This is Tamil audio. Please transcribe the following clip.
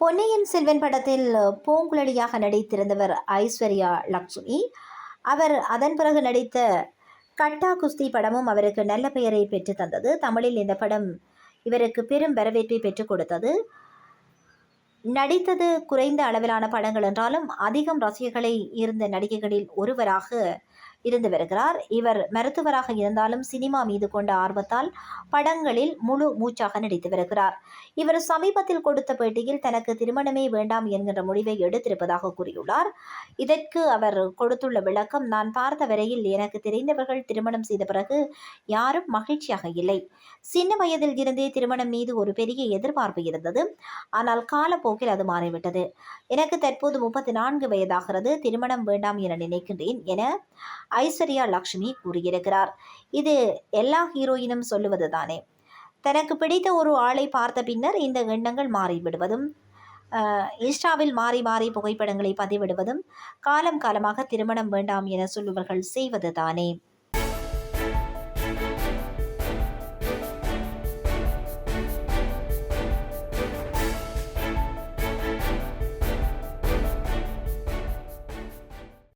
பொன்னியின் செல்வன் படத்தில் பூங்குழலியாக நடித்திருந்தவர் ஐஸ்வர்யா லக்ஷ்மி. அவர் அதன் பிறகு நடித்த கட்டா குஸ்தி படமும் அவருக்கு நல்ல பெயரை பெற்று தந்தது. தமிழில் இந்த படம் இவருக்கு பெரும் வரவேற்பை பெற்றுக் கொடுத்தது. நடித்தது குறைந்த அளவிலான படங்கள் என்றாலும் அதிகம் ரசிகர்களை இருந்த நடிகைகளில் ஒருவராக இருந்து வருகிறார். இவர் மருத்துவராக இருந்தாலும் சினிமா மீது கொண்ட ஆர்வத்தால் படங்களில் முழு மூச்சாக நடித்து வருகிறார். இவர் சமீபத்தில் கொடுத்த பேட்டியில் தனக்கு திருமணமே வேண்டாம் என்கின்ற முடிவை எடுத்திருப்பதாக கூறியுள்ளார். இதற்கு அவர் கொடுத்துள்ள விளக்கம் நான் பார்த்த வரையில் எனக்கு தெரிந்தவர்கள் திருமணம் செய்த பிறகு யாரும் மகிழ்ச்சியாக இல்லை. சின்ன வயதில் இருந்தே திருமணம் மீது ஒரு பெரிய எதிர்பார்ப்பு இருந்தது. ஆனால் காலப்போக்கில் அது மாறிவிட்டது. எனக்கு தற்போது முப்பத்தி நான்கு வயதாகிறது. திருமணம் வேண்டாம் என நினைக்கின்றேன் என ஐஸ்வர்யா லக்ஷ்மி கூறியிருக்கிறார். இது எல்லா ஹீரோயினும் சொல்லுவது தானே தனக்கு பிடித்த ஒரு ஆளை பார்த்த பின்னர் இந்த எண்ணங்கள் மாறிவிடுவதும் இன்ஸ்டாவில் மாறி மாறி புகைப்படங்களை பதிவிடுவதும் காலம் காலமாக திருமணம் வேண்டாம் என சொல்லுவர்கள் செய்வது தானே